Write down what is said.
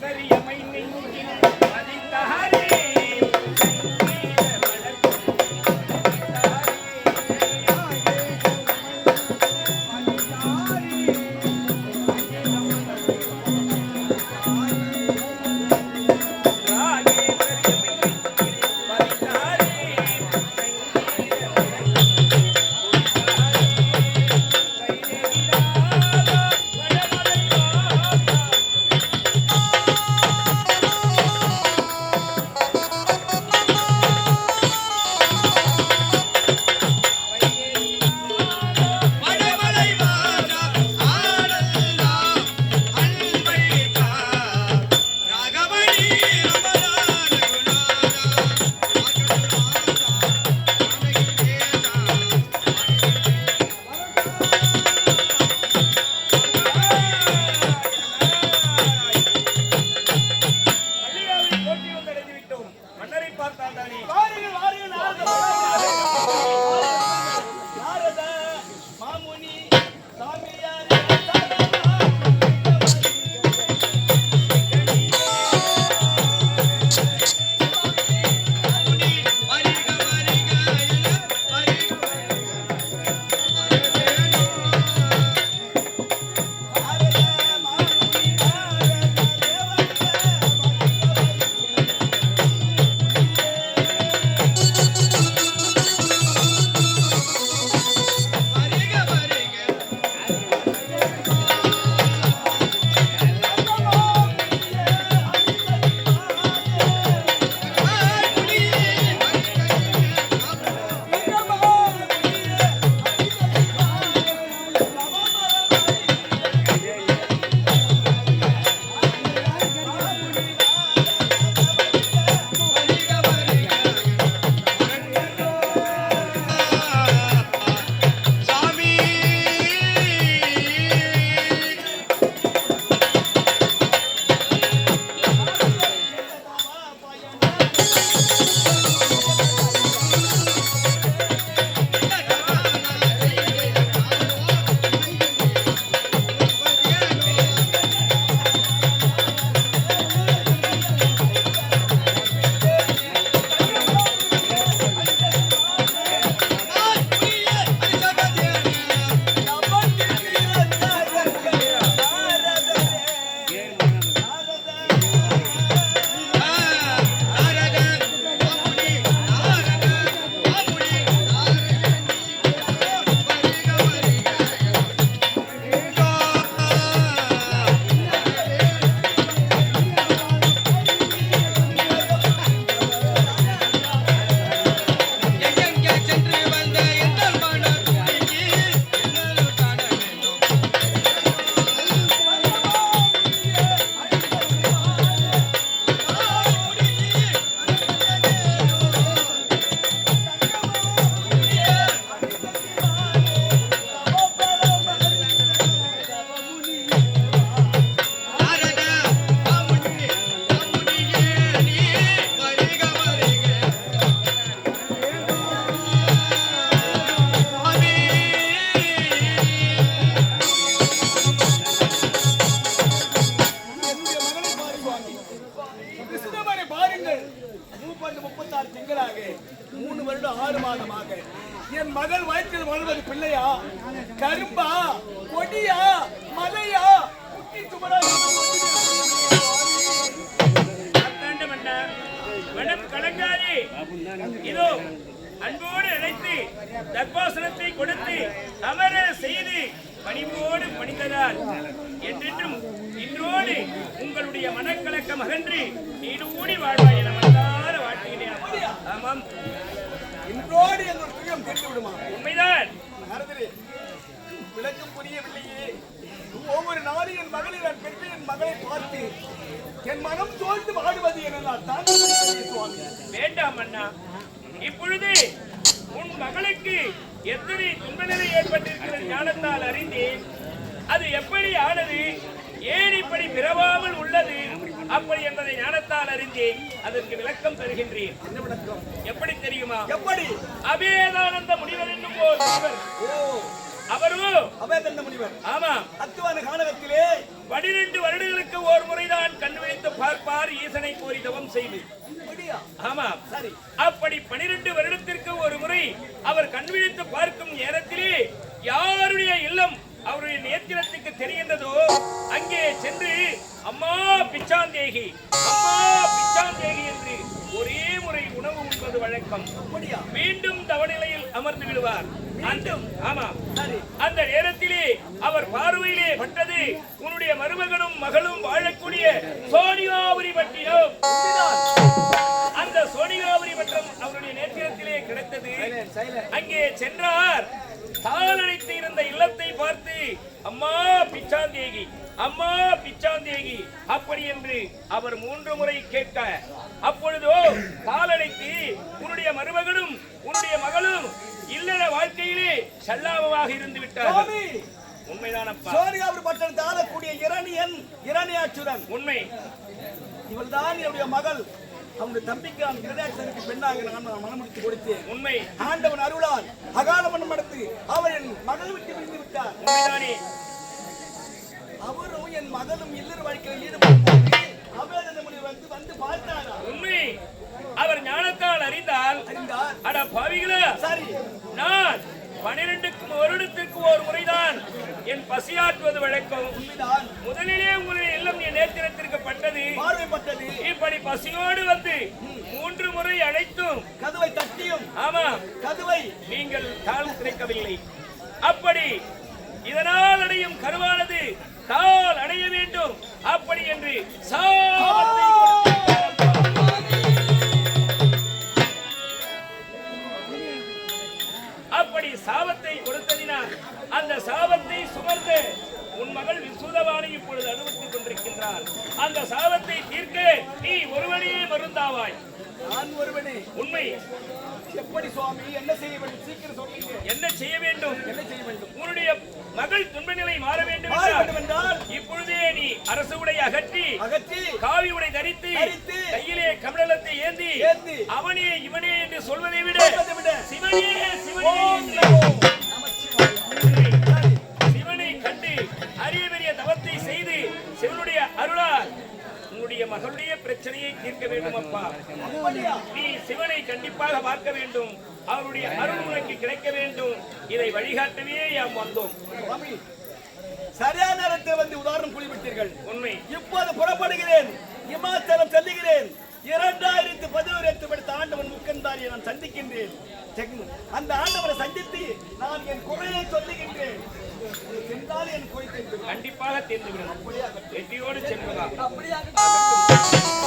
சரி மூப்பண்டு முப்பத்தாறு திங்களாக மூணு வருடம் ஆறு மாதமாக. என் மகள் வயிற்றில் வளர்வது பிள்ளையா? கரும்பா? கொடியா? மலையா? குட்டி சுமரா மனம் கலங்காதே இதோ அன்போடு அழைத்து தர்பாசனத்தை கொடுத்து அமர செய்து பணிவோடு பணிந்ததால் என்றென்றும் இன்றோடு உங்களுடைய மனக்கலக்கம் அகன்று நீடூடி வாழ்வாய் என ஆமாம். இன்றோடு என்னோட துயம் தெரிந்து விடுமா உண்மைதான். நடந்தது விளக்கம் புரியவில்லையே. ஒவ்வொரு நாளும் என் மகளை நான் பெற்று என் மகளை பார்த்து என் மனம் தோல்ந்து வாடுவது என நான் சுவாமி. வேண்டாம் அண்ணா. இப்பொழுது உன் மகளுக்கு எத்தனை துன்ப நிலை ஏற்பட்டிருக்கிறது ஞானத்தால் அறிந்தேன். அது எப்படி ஆனது? ஏன் இப்படி பிறவாமல் உள்ளது? அப்படி என்பதை ஞானத்தால் அறிந்தேன் அதற்கு விளக்கம் தருகின்றேன். எப்படி தெரியுமா? எப்படி? அபேதானந்த முனிவர் என்னும் அவரோ? அபேதந்த முனிவர். ஆமா அத்துவான கானகத்திலே பனிரெண்டு வருடங்களுக்கு ஒரு முறைதான் கண் விழித்து பார்ப்பார் ஈசனை கோரி தவம் செய்து. ஆமா சரி. அப்படி பனிரெண்டு வருடத்திற்கு ஒரு முறை அவர் கண் விழித்து பார்க்கும் நேரத்திலே யாருடைய அம்மா பிச்சாந்தேகி என்று ஒரே முறை உணவு உண்பது வழக்கம். மீண்டும் தவநிலையில் அமர்ந்து விடுவார். அந்த நேரத்திலே அவர் பார்வையிலே பட்டது உன்னுடைய மருமகனும் மகளும் வாழக்கூடிய சோனியாபுரி பட்டினம். அந்த சோனியாபுரி பட்டம் அவருடைய நேத்திரத்திலே கிடைத்தது. அங்கே சென்றார். தாளடைத்து இருந்த இல்லத்தை பார்த்து அம்மா பிச்சாந்தேகி அம்மா பிச்சாந்தேகி அப்படி என்று அவர் மூன்று முறை கேட்க அப்பொழுதோ தாளடைத்து உன்னுடைய மருமகனும் உன்னுடைய மகளும் இல்லற வாழ்க்கையிலே சல்லாபமாக இருந்து விட்டார்கள். உண்மைதானப்பா. சோனியாபுரி பட்டணத்தை ஆளக்கூடிய இரணியன் இரணியாச்சுரன். உண்மை. இவள்தான் என்னுடைய மகள். அவனுடைய தம்பிக்கு கிரதாட்சனுக்கு பெண்ணாக நான் மனம் முடித்து கொடுத்தேன். உண்மை. ஆண்டவன் அருளால் அகால மனம் நடத்து அவர் என் மகள் விட்டு விழுந்து விட்டார். அவரும் என் மகளும் இல்லற வாழ்க்கையில் ஈடுபட்டு அவேதனை முனி வந்து வந்து பார்த்தாரா? உண்மை. அவர் ஞானத்தால் அறிந்தால் அறிந்தார். அட பாவிகளா சரி. நான் பனிரெண்டுக்கும் வருடத்திற்கு ஒரு முறைதான் என் பசியாற்றுவது வழக்கம். முதலிலே உங்களுடைய இல்லம் என் நேத்திரத்திற்கு பட்டது. இப்படி பசியோடு வந்து மூன்று முறை அழைத்தும் கதவை தட்டியும் ஆமா. கதவை நீங்கள் தாழ் திறக்கவில்லை. அப்படி இதனால் அடையும் கருவானது தாள் அடைய வேண்டும். அப்படி என்று சாபத்தை. அப்படி சாபத்தை கொடுத்ததினால் அந்த சாபத்தை சுமர்ந்து உன் மகள் விசுதவாணி இப்பொழுது அனுபவித்துக் கொண்டிருக்கின்றாள். அந்த சாபத்தை தீர்க்க நீ ஒருவனே மருந்தாவாய். நான் ஒருவனே. உண்மை. எப்படி சுவாமி? என்ன செய்ய வேண்டும்? சீக்கிரம் சொல்லுங்க. என்ன செய்ய வேண்டும்? என்ன செய்ய வேண்டும்? உன்னுடைய மகள் துன்ப நிலை மாற வேண்டும் என்றால் இப்பொழுதே நீ அரசு உடை அகற்றி அகற்றி காவி உடை தரித்து கையிலே கமலத்தை ஏந்தி அவனே இவனே என்று சொல்வதை விட, சிவனே சிவனே உன்னுடைய மகளுடைய பிரச்சனையை தீர்க்க வேண்டும் அப்பா நீ சிவனை கண்டிப்பாக பார்க்க வேண்டும். அவருடைய அருள் உனக்கு கிடைக்க வேண்டும். இதை வழிகாட்டவே யாம் வந்தோம். சுவாமி சரியான நேரத்தில் வந்து உதாரணம் குறிப்பிட்டீர்கள். உண்மை. இப்போது புறப்படுகிறேன். இமாச்சலம் செல்லுகிறேன். இரண்டாயிரத்தி பதினோரு படித்த ஆண்டவன் முக்கந்தாரியை நான் சந்திக்கின்றேன். அந்த ஆண்டவனை சந்தித்து நான் என் குறையை சொல்லுகின்றேன். கண்டிப்பாக தெரிந்துவிடும். வெற்றியோடு செல்வதா? அப்படியாக Thank you.